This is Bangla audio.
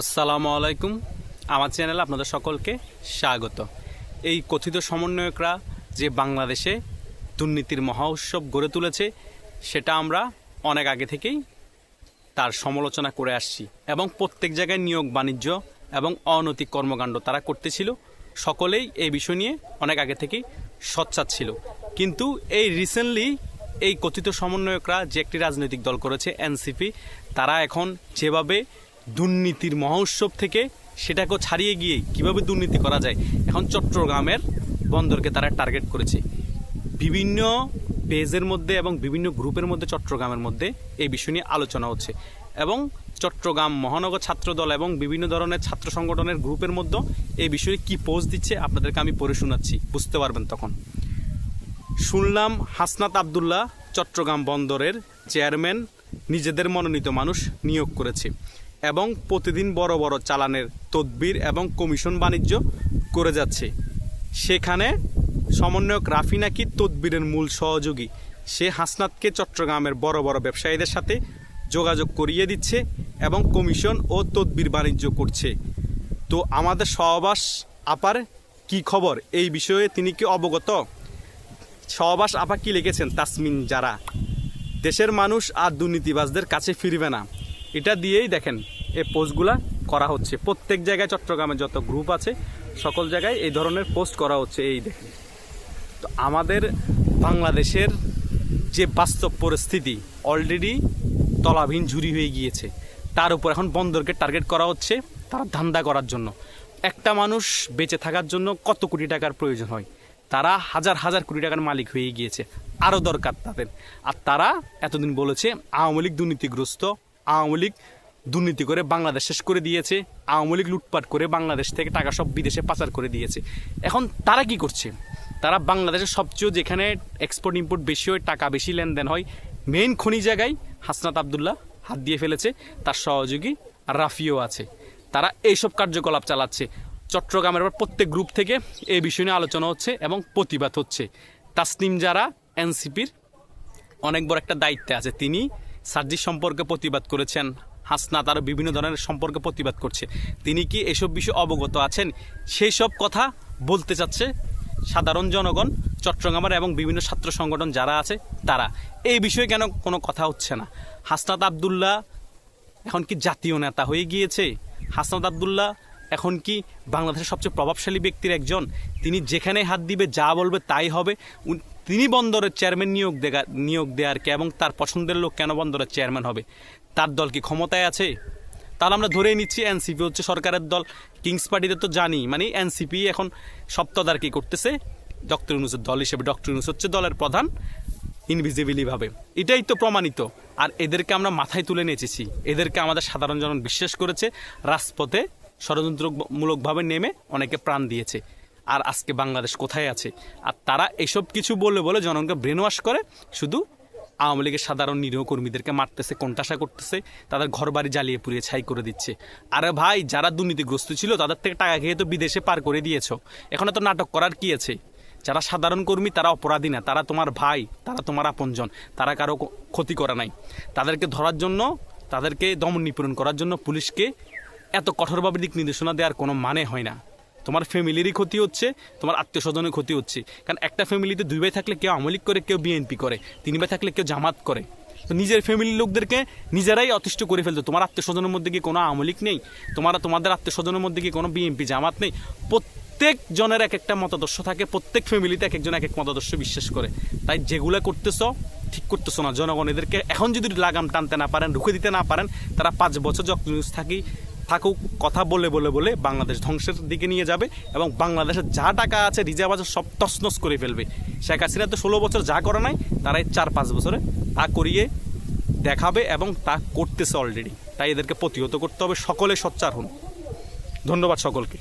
আসসালামু আলাইকুম। আমার চ্যানেলে আপনাদের সকলকে স্বাগত। এই কথিত সমন্বয়করা যে বাংলাদেশে দুর্নীতির মহা উৎসব গড়ে তুলেছে, সেটা আমরা অনেক আগে থেকেই তার সমালোচনা করে আসছি এবং প্রত্যেক জায়গায় নিয়োগ, বাণিজ্য এবং অনৈতিক কর্মকাণ্ড তারা করতেছিল। সকলেই এই বিষয় নিয়ে অনেক আগে থেকেই সচ্ছাদ ছিল। কিন্তু এই রিসেন্টলি এই কথিত সমন্বয়করা যে একটি রাজনৈতিক দল করেছে, এনসিপি, তারা এখন যেভাবে দুর্নীতির মহোৎসব থেকে সেটাকেও ছাড়িয়ে গিয়ে কীভাবে দুর্নীতি করা যায়? এখন চট্টগ্রামের বন্দরকে তারা টার্গেট করেছে। বিভিন্ন পেজের মধ্যে এবং বিভিন্ন গ্রুপের মধ্যে চট্টগ্রামের মধ্যে এই বিষয় নিয়ে আলোচনা হচ্ছে। এবং চট্টগ্রাম মহানগর ছাত্র দল এবং বিভিন্ন ধরনের ছাত্র সংগঠনের গ্রুপের মধ্যে এই বিষয়ে কি পোস্ট দিচ্ছে আপনাদেরকে আমি পড়ে শোনাচ্ছি। বুঝতে পারবেন তখন। শুনলাম হাসনাত আবদুল্লাহ চট্টগ্রাম বন্দরের চেয়ারম্যান নিজেদের মনোনীত মানুষ নিয়োগ করেছে। এবং প্রতিদিন বড় বড় চালানের তদবির এবং কমিশন বাণিজ্য করে যাচ্ছে। সেখানে সমন্বয়ক রাফি নাকি তদবিরের মূল সহযোগী, সে হাসনাতকে চট্টগ্রামের বড় বড় ব্যবসায়ীদের সাথে যোগাযোগ করিয়ে দিচ্ছে এবং কমিশন ও তদবির বাণিজ্য করছে। তো আমাদের সহবাস আপার কি খবর? এই বিষয়ে তিনি কি অবগত? সহবাস আপা কি লিখেছেন? তাসমিন যারা। দেশের মানুষ আর দুর্নীতিবাজদের কাছে ফিরবে না। এটা দিয়েই দেখেন এই পোস্টগুলা করা হচ্ছে। প্রত্যেক জায়গায় চট্টগ্রামে যত গ্রুপ আছে, সকল জায়গায় এই ধরনের পোস্ট করা হচ্ছে এই দেখেন। তো আমাদের বাংলাদেশের যে বাস্তব পরিস্থিতি অলরেডি তলাভীন ঝুরি হয়ে গিয়েছে। তার উপর এখন বন্দরকে টার্গেট করা হচ্ছে তারা ধান্দা করার জন্য। একটা মানুষ বেঁচে থাকার জন্য কত কোটি টাকার প্রয়োজন হয়? তারা হাজার হাজার কোটি টাকার মালিক হয়ে গিয়েছে। আরও দরকার তাদের। আর তারা এতদিন বলেছে, আওয়ামী লীগ দুর্নীতিগ্রস্ত আওয়ামী লীগ দুর্নীতি করে বাংলাদেশ শেষ করে দিয়েছে, আওয়ামী লীগ লুটপাট করে বাংলাদেশ থেকে টাকা সব বিদেশে পাচার করে দিয়েছে। এখন তারা কি করছে? তারা বাংলাদেশের সবচেয়ে যেখানে এক্সপোর্ট ইম্পোর্ট বেশি হয়, টাকা বেশি লেনদেন হয় মেইন খনি জায়গায় হাসনাত আবদুল্লাহ হাত দিয়ে ফেলেছে, তার সহযোগী রাফিও আছে। তারা এইসব কার্যকলাপ চালাচ্ছে। চট্টগ্রামের প্রত্যেক গ্রুপ থেকে এই বিষয় নিয়ে আলোচনা হচ্ছে এবং প্রতিবাদ হচ্ছে। তাসনিম যারা এনসিপির অনেক বড় একটা দায়িত্বে আছে। তিনি সার্জিস সম্পর্কে প্রতিবাদ করেছেন, হাসনাত আরও বিভিন্ন ধরনের সম্পর্কে প্রতিবাদ করছে। তিনি কি এসব বিষয়ে অবগত আছেন? সেই সব কথা বলতে চাচ্ছে সাধারণ জনগণ, চট্টগ্রামের এবং বিভিন্ন ছাত্র সংগঠন যারা আছে, তারা। এই বিষয়ে কেন কোনো কথা হচ্ছে না? হাসনাত আবদুল্লাহ এখন কি জাতীয় নেতা হয়ে গিয়েছে? হাসনাত আবদুল্লাহ এখন কি বাংলাদেশের সবচেয়ে প্রভাবশালী ব্যক্তির একজন? তিনি যেখানে হাত দিবে, যা বলবে তাই হবে। তিনি বন্দরের চেয়ারম্যান নিয়োগ দেগা, নিয়োগ দেওয়ার কে এবং তার পছন্দের লোক কেন বন্দরের চেয়ারম্যান হবে? তার দল কি ক্ষমতায় আছে? তাহলে আমরা ধরেই নিচ্ছি এনসিপি হচ্ছে সরকারের দল। কিংস পার্টিতে তো জানি মানে এনসিপি এখন সপ্তদার কি করতেছে। ডক্টর ইউনুসের দল হিসেবে। ডক্টর ইউনুস হচ্ছে দলের প্রধান ইনভিজিবিলিভাবে এটাই তো প্রমাণিত। আর এদেরকে আমরা মাথায় তুলে নিয়েছি। এদেরকে আমাদের সাধারণ জন বিশ্বাস করেছে। রাজপথে ষড়যন্ত্রমূলকভাবে নেমে অনেকে প্রাণ দিয়েছে। আর আজকে বাংলাদেশ কোথায় আছে? আর তারা এসব কিছু বলে বলে জনগণকে ব্রেন ওয়াশ করে, শুধু আওয়ামী লীগের সাধারণ নিরীহ কর্মীদেরকে মারতেছে কোনটাসা করতেছে, তাদের ঘর বাড়ি জ্বালিয়ে পুড়িয়ে ছাই করে দিচ্ছে। আরে ভাই, যারা দুর্নীতিগ্রস্ত ছিল, তাদের থেকে টাকা খেয়ে তো বিদেশে পার করে দিয়েছ। এখন তো নাটক করার কি আছে? যারা সাধারণ কর্মী, তারা অপরাধী না। তারা তোমার ভাই, তারা তোমার আপনজন। তারা কারও ক্ষতি করা নাই। তাদেরকে ধরার জন্য, তাদেরকে দমন নিপীড়ন করার জন্য পুলিশকে এত কঠোরভাবে দিক নির্দেশনা দেওয়ার কোনো মানে হয় না। তোমার ফ্যামিলিরই ক্ষতি হচ্ছে, তোমার আত্মীয় স্বজনের ক্ষতি হচ্ছে। কারণ একটা ফ্যামিলিতে দুই ভাই থাকলে কেউ আমলিক করে, কেউ বিএনপি করে। তিন ভাই থাকলে কেউ জামাত করে। তো নিজের ফ্যামিলির লোকদেরকে নিজেরাই অতিষ্ঠ করে ফেলতো তোমার আত্মীয় স্বজনের মধ্যে কি কোনো আমলিক নেই? তোমার, তোমাদের আত্মীয় স্বজনের মধ্যে কি কোনো বিএনপি জামাত নেই? প্রত্যেক জনের এক একটা মতাদর্শ থাকে, প্রত্যেক ফ্যামিলিতে এক একজন এক এক মতাদর্শ বিশ্বাস করে। তাই যেগুলো করতেছ, ঠিক করতেছো না। জনগণ এদেরকে এখন যদি লাগাম টানতে না পারেন, রুখে দিতে না পারেন, তারা পাঁচ বছর যখন থাকি থাকুক, কথা বলে বলে বলে বাংলাদেশ ধ্বংসের দিকে নিয়ে যাবে এবং বাংলাদেশের যা টাকা আছে, রিজার্ভ আছে, সব তসনস করে ফেলবে। শেখ হাসিনা তো ষোলো বছর যা করে নাই, তারাই চার, পাঁচ বছরে তা করিয়ে দেখাবে এবং তা করতেছে অলরেডি তাই এদেরকে প্রতিহত করতে হবে। সকলে সচ্চার হন। ধন্যবাদ সকলকে।